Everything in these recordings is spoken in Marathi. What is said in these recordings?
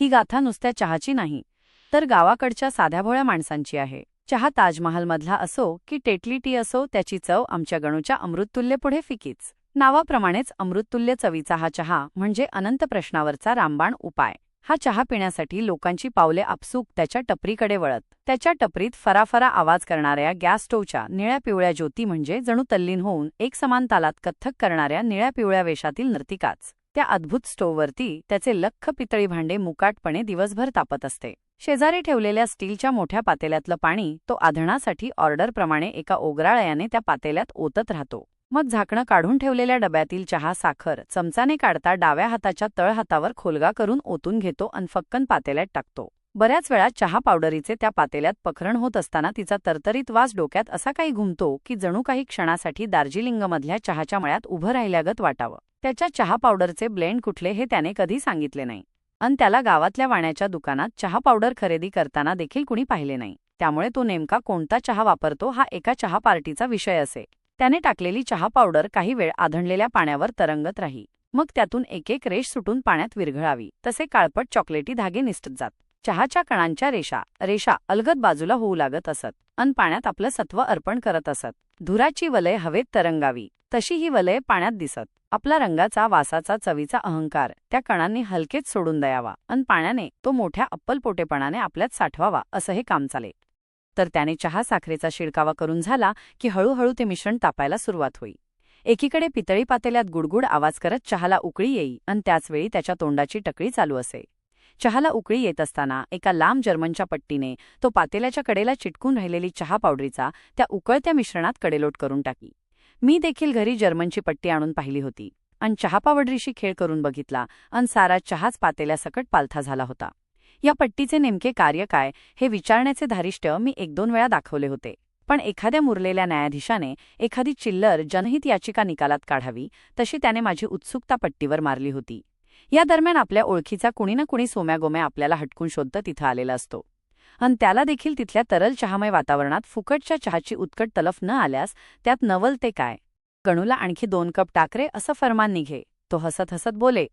ही गाथा नुसत्या चहाची नाही तर गावाकडच्या साध्याभोळ्या माणसांची आहे. चहा ताजमहालमधला असो की टेटली टी असो त्याची चव आमच्या गणूच्या अमृततुल्यपुढे फिकीच. नावाप्रमाणेच अमृततुल्य चवीचा हा चहा म्हणजे अनंत प्रश्नावरचा रामबाण उपाय. हा चहा पिण्यासाठी लोकांची पावले आपसूक त्याच्या टपरीकडे वळत. त्याच्या टपरीत फराफरा आवाज करणाऱ्या गॅस स्टोवच्या निळ्या पिवळ्या ज्योती म्हणजे जणू तल्लीन होऊन एक समान तालात कथ्थक करणाऱ्या निळ्या पिवळ्या वेशातील नर्तिकाच. त्या अद्भुत स्टोववरती त्याचे लख्ख पितळी भांडे मुकाटपणे दिवसभर तापत असते. शेजारी ठेवलेल्या स्टीलच्या मोठ्या पातेल्यातलं पाणी तो आधणासाठी ऑर्डरप्रमाणे एका ओगराळयाने त्या पातेल्यात ओतत राहतो. मग झाकणं काढून ठेवलेल्या डब्यातील चहा साखर चमचाने काढता डाव्या हाताच्या तळहातावर खोलगा करून ओतून घेतो अन फक्कन पातेल्यात टाकतो. बऱ्याच वेळा चहा पावडरीचे त्या पातेल्यात पखरण होत असताना तिचा तरतरीत वास डोक्यात असा काही घुमतो की जणू काही क्षणासाठी दार्जिलिंगमधल्या चहाच्या मळ्यात उभं राहिल्यागत वाटावं. त्याच्या चहा पावडरचे ब्लेंड कुठले हे त्याने कधी सांगितले नाही. अन त्याला गावातल्या वाण्याच्या दुकानात चहा पावडर खरेदी करताना देखील कुणी पाहिले नाही. त्यामुळे तो नेमका कोणता चहा वापरतो हा एका चहा पार्टीचा विषय असे. त्याने टाकलेली चहा पावडर काही वेळ आधणलेल्या पाण्यावर तरंगत राही. मग त्यातून एक एक रेष सुटून पाण्यात विरघळावी. तसे काळपट चॉकलेटी धागे निसटत जात. चहाच्या कणांच्या रेषा रेषा अलगद बाजूला होऊ लागत असत. अन पाण्यात आपलं सत्व अर्पण करत असत. धुराची वलय हवेत तरंगावी. तशी ही वलय पाण्यात दिसत. आपला रंगाचा वासाचा चवीचा अहंकार त्या कणांनी हलकेच सोडून द्यावा. अन पाण्याने तो मोठ्या अप्पलपोटेपणाने आपल्यात साठवावा असं हे काम चाले. तर त्याने चहा साखरेचा शिडकावा करून झाला की हळूहळू ते मिश्रण तापायला सुरुवात होई. एकीकडे पितळी पातेल्यात गुडगुड आवाज करत चहाला उकळी येई. अन त्याचवेळी त्याच्या तोंडाची टकळी चालू असे. चहाला उकळी येत असताना एका लांब जर्मनच्या पट्टीने तो पातेल्याच्या कडेला चिटकून राहिलेली चहा पावडरीचा त्या उकळत्या मिश्रणात कडेलोट करून टाकी. मी देखील घरी जर्मनची पट्टी आणून पाहिली होती. अन चहा पावडरीशी खेळ करून बघितला अन सारा चहाच पातेल्यासकट पालथा झाला होता. या पट्टीचे नेमके कार्य काय हे विचारण्याचे धारिष्ट्य मी एक दोन वेळा दाखवले होते. पण एखाद्या मुरलेल्या न्यायाधीशाने एखादी चिल्लर जनहित याचिका निकालात काढावी तशी त्याने माझी उत्सुकता पट्टीवर मारली होती. या दरम्यान आपल्या ओळखीचा कुणी ना कुणी सोम्यागोम्या आपल्याला हटकून शोधतं तिथं आलेला असतो. अन त्याला देखील तिथल्या तरल चहामय वातावरणात फुकटच्या चहाची उत्कट तलफ न आल्यास त्यात नवलते काय? गणूला आणखी दोन कप टाकरे असं फरमान निघे. तो हसत हसत बोले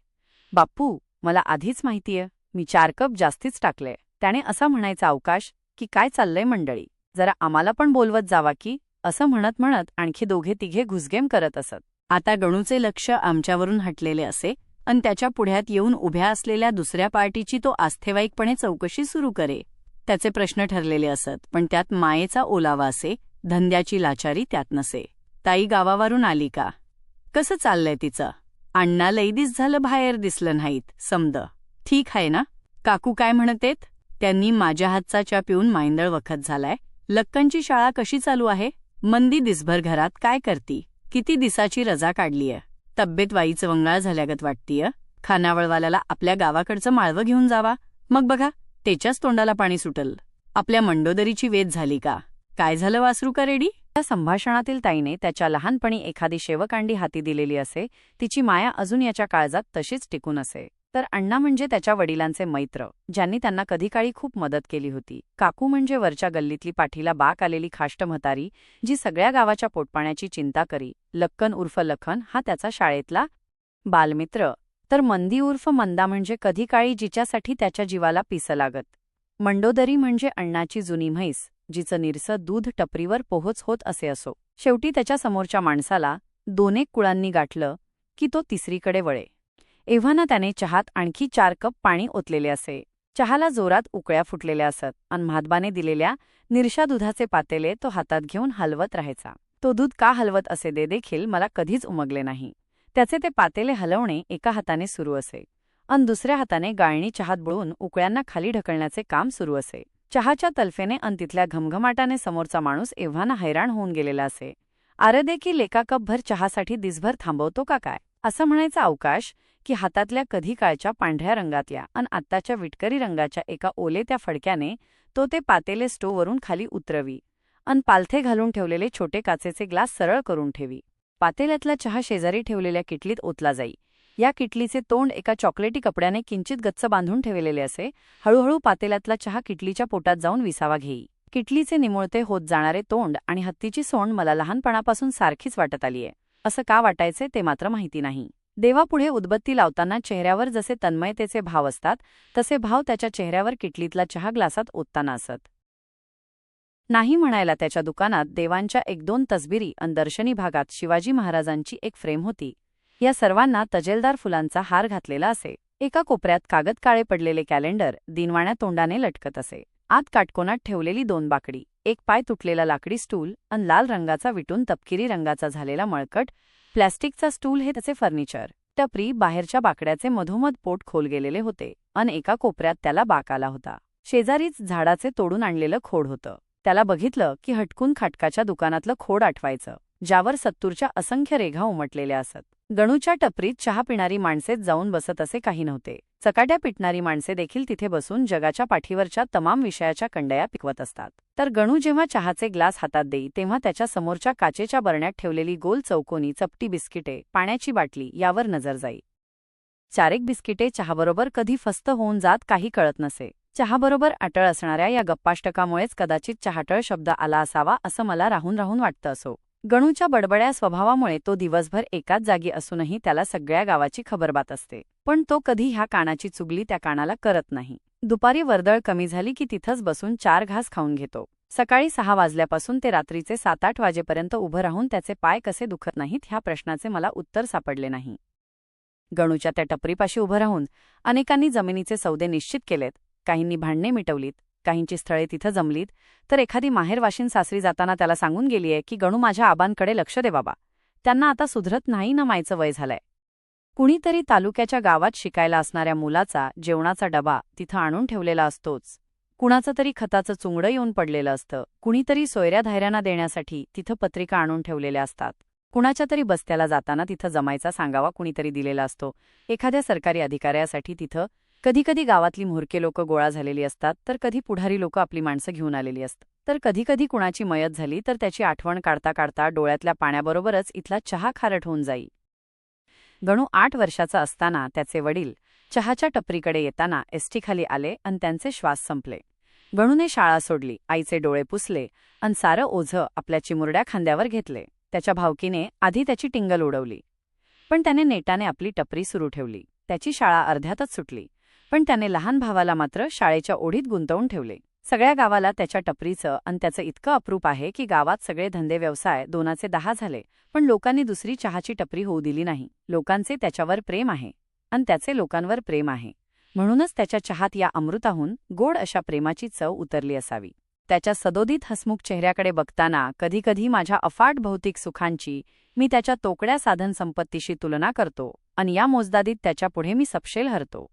बाप्पू मला आधीच माहितीये मी चार कप जास्तीच टाकले. त्याने असा म्हणायचा अवकाश की काय चाललंय मंडळी? जरा आम्हाला पण बोलवत जावा की असं म्हणत म्हणत आणखी दोघे तिघे घुसगेम करत असत. आता गणूचे लक्ष आमच्यावरून हटलेले असे अन त्याच्या पुढ्यात येऊन उभ्या असलेल्या दुसऱ्या पार्टीची तो आस्थेवाईकपणे चौकशी सुरू करे. त्याचे प्रश्न ठरलेले असत पण त्यात मायेचा ओलावा असे धंद्याची लाचारी त्यात नसे. ताई गावावरून आली का? कसं चाललंय तिचं? अण्णा लैदीस झालं बाहेर दिसलं नाहीत समद. ठीक आहे ना? काकू काय म्हणतेत? त्यांनी माझ्या हातचा चा पिऊन मांदळ वखत झालाय. लक्कनची शाळा कशी चालू आहे? मंदी दिसभर घरात काय करती? किती दिसाची रजा काढलीय? तब्येत वाईचं वंगाळ झाल्यागत वाटतीय. खानावळवाल्याला आपल्या गावाकडचं माळवं घेऊन जावा. मग बघा त्याच्याच तोंडाला पाणी सुटल. आपल्या मंडोदरीची वेद झाली का? काय झालं वासरू का रेडी? त्या संभाषणातील ताईने त्याच्या लहानपणी एखादी शेवकांडी हाती दिलेली असे तिची माया अजून याच्या काळजात तशीच टिकून असे. तर अण्णा म्हणजे त्याच्या वडिलांचे मैत्र ज्यांनी त्यांना कधी काळी खूप मदत केली होती. काकू म्हणजे वरच्या गल्लीतली पाठीला बाक आलेली खाष्ट म्हातारी जी सगळ्या गावाच्या पोटपाण्याची चिंता करी. लक्कन उर्फ लखन हा त्याचा शाळेतला बालमित्र. तर मंदी उर्फ मंदा म्हणजे कधी काळी जिच्यासाठी त्याच्या जीवाला पिस लागत. मंडोदरी म्हणजे अण्णाची जुनी म्हैस जिचं निरसं दूध टपरीवर पोहोच होत असे असो. शेवटी त्याच्या समोरच्या माणसाला दोनेक कुळांनी गाठलं की तो तिसरीकडे वळे. एव्हाना त्याने चहात आणखी चार कप पाणी ओतलेले असे. चहाला जोरात उकळ्या फुटलेल्या असत. अन म्हादबाने दिलेल्या निरशा दुधाचे पातेले तो हातात घेऊन हलवत राहायचा. तो दूध का हलवत असे दे देखील मला कधीच उमगले नाही. त्याचे ते पातेले हलवणे एका हाताने सुरू असे. अन दुसऱ्या हाताने गाळणी चहात बुळून उकळ्यांना खाली ढकलण्याचे काम सुरू असे. चहाच्या तल्फेने अन तिथल्या घमघमाटाने समोरचा माणूस एव्हाना हैराण होऊन गेलेला असे. आरदे देखील एका कपभर चहासाठी दिसभर थांबवतो का काय? असं म्हणायचा अवकाश की हातातल्या कधी काळच्या पांढऱ्या रंगातल्या अन आत्ताच्या विटकरी रंगाच्या एका ओले त्या फडक्याने तो ते पातेले स्टोववरून खाली उतरवी अन पालथे घालून ठेवलेले छोटे काचेचे ग्लास सरळ करून ठेवी. पातेल्यातला चहा शेजारी ठेवलेल्या किटलीत ओतला जाई. या किटलीचे तोंड एका चॉकलेटी कपड्याने किंचित गच्च बांधून ठेवलेले असे हळूहळू पातेल्यातला चहा किटलीच्या पोटात जाऊन विसावा घेई. किटलीचे निमुळते होत जाणारे तोंड आणि हत्तीची सोंड मला लहानपणापासून सारखीच वाटत आलीये. असं का वाटायचे ते मात्र माहिती नाही. देवापुढे उदबत्ती लावताना चेहऱ्यावर जसे तन्मयतेचे भाव असतात तसे भाव त्याच्या चेहऱ्यावर किटलीतला चहा ग्लासात ओतताना असत. नाही म्हणायला त्याच्या दुकानात देवांच्या एक दोन तसबिरी अन दर्शनी भागात शिवाजी महाराजांची एक फ्रेम होती. या सर्वांना तजेलदार फुलांचा हार घातलेला असे. एका कोपऱ्यात कागद काळे पडलेले कॅलेंडर दिनवाण्या तोंडाने लटकत असे. आत काटकोनात ठेवलेली दोन बाकडी. एक पाय तुटलेला लाकडी स्टूल आणि लाल रंगाचा विटून तपकिरी रंगाचा झालेला मळकट. प्लॅस्टिकचा स्टूल हे त्याचे फर्निचर. टपरी बाहेरच्या बाकड्याचे मधोमध पोट खोल गेलेले होते अन एका कोपऱ्यात त्याला बाक आला होता. शेजारीच झाडाचे तोडून आणलेलं खोड होतं. त्याला बघितलं की हटकून खाटकाच्या दुकानातलं खोड आठवायचं ज्यावर सत्तूरच्या असंख्य रेघा उमटलेल्या असत. गणूच्या टपरीत चहा पिणारी माणसेच जाऊन बसत असे काही नव्हते. चकाट्या पिटणारी माणसे देखील तिथे बसून जगाच्या पाठीवरच्या तमाम विषयाच्या कंडया पिकवत असतात. तर गणू जेव्हा चहाचे ग्लास हातात देई तेव्हा त्याच्या समोरच्या काचेच्या बरण्यात ठेवलेली गोल चौकोनी चपटी बिस्किटे पाण्याची बाटली यावर नजर जाई. चारेक बिस्किटे चहाबरोबर कधी फस्त होऊन जात काही कळत नसे. चहाबरोबर अटळ असणाऱ्या या गप्पाष्टकामुळेच कदाचित चहाटळ शब्द आला असावा असं मला राहून राहून वाटतं असो. गणूच्या बडबड्या स्वभावामुळे तो दिवसभर एकाच जागी असूनही त्याला सगळ्या गावाची खबरबात असते. पण तो कधी ह्या कानाची चुगली त्या कानाला करत नाही. दुपारी वर्दळ कमी झाली की तिथंच बसून चार घास खाऊन घेतो. सकाळी सहा वाजल्यापासून ते रात्रीचे सात आठ वाजेपर्यंत उभं राहून त्याचे पाय कसे दुखत नाहीत ह्या प्रश्नाचे मला उत्तर सापडले नाही. गणूच्या त्या टपरीपाशी उभं राहून अनेकांनी जमिनीचे सौदे निश्चित केलेत. काहींनी भांडणे मिटवलीत. काहींची स्थळे तिथं जमलीत तर एखादी माहेरवाशीन सासरी जाताना त्याला सांगून गेलीये की गणू माझ्या आबांकडे लक्ष दे बाबा. त्यांना आता सुधरत नाही ना मायचं वय झालंय. कुणीतरी तालुक्याच्या गावात शिकायला असणाऱ्या मुलाचा जेवणाचा डबा तिथं आणून ठेवलेला असतोच. कुणाचं तरी खताचं चुंगडं येऊन पडलेलं असतं. कुणीतरी सोयऱ्या धायऱ्यांना देण्यासाठी तिथं पत्रिका आणून ठेवलेल्या असतात. कुणाच्या तरी बस्त्याला जाताना तिथं जमायचा सांगावा कुणीतरी दिलेला असतो. एखाद्या सरकारी अधिकाऱ्यासाठी तिथं कधीकधी गावातली म्होरके लोक गोळा झालेली असतात तर कधी पुढारी लोक आपली माणसं घेऊन आलेली असतात. तर कधीकधी कुणाची मयत झाली तर त्याची आठवण काढता काढता डोळ्यातल्या पाण्याबरोबरच इथला चहा खारट होऊन जाई. गणू आठ वर्षाचा असताना त्याचे वडील चहाच्या टपरीकडे येताना एसटीखाली आले अन त्यांचे श्वास संपले. गणूने शाळा सोडली आईचे डोळे पुसले अन सारं ओझं आपल्या चिमुरड्या खांद्यावर घेतले. त्याच्या भावकीने आधी त्याची टिंगल उडवली. पण त्याने नेटाने आपली टपरी सुरू ठेवली. त्याची शाळा अर्ध्यातच सुटली. पण त्याने लहान भावाला मात्र शाळेच्या ओढीत गुंतवून ठेवले. सगळ्या गावाला त्याच्या टपरीचं आणि त्याचं इतकं अप्रूप आहे की गावात सगळे धंदे व्यवसाय दोनाचे दहा झाले पण लोकांनी दुसरी चहाची टपरी होऊ दिली नाही. लोकांचे त्याच्यावर प्रेम आहे. अन त्याचे लोकांवर प्रेम आहे. म्हणूनच त्याच्या चहात या अमृताहून गोड अशा प्रेमाची चव उतरली असावी. त्याच्या सदोदित हसमुख चेहऱ्याकडे बघताना कधीकधी माझ्या अफाट भौतिक सुखांची मी त्याच्या तोकड्या साधन संपत्तीशी तुलना करतो आणि या मोजदादीत त्याच्यापुढे मी सपशेल हरतो.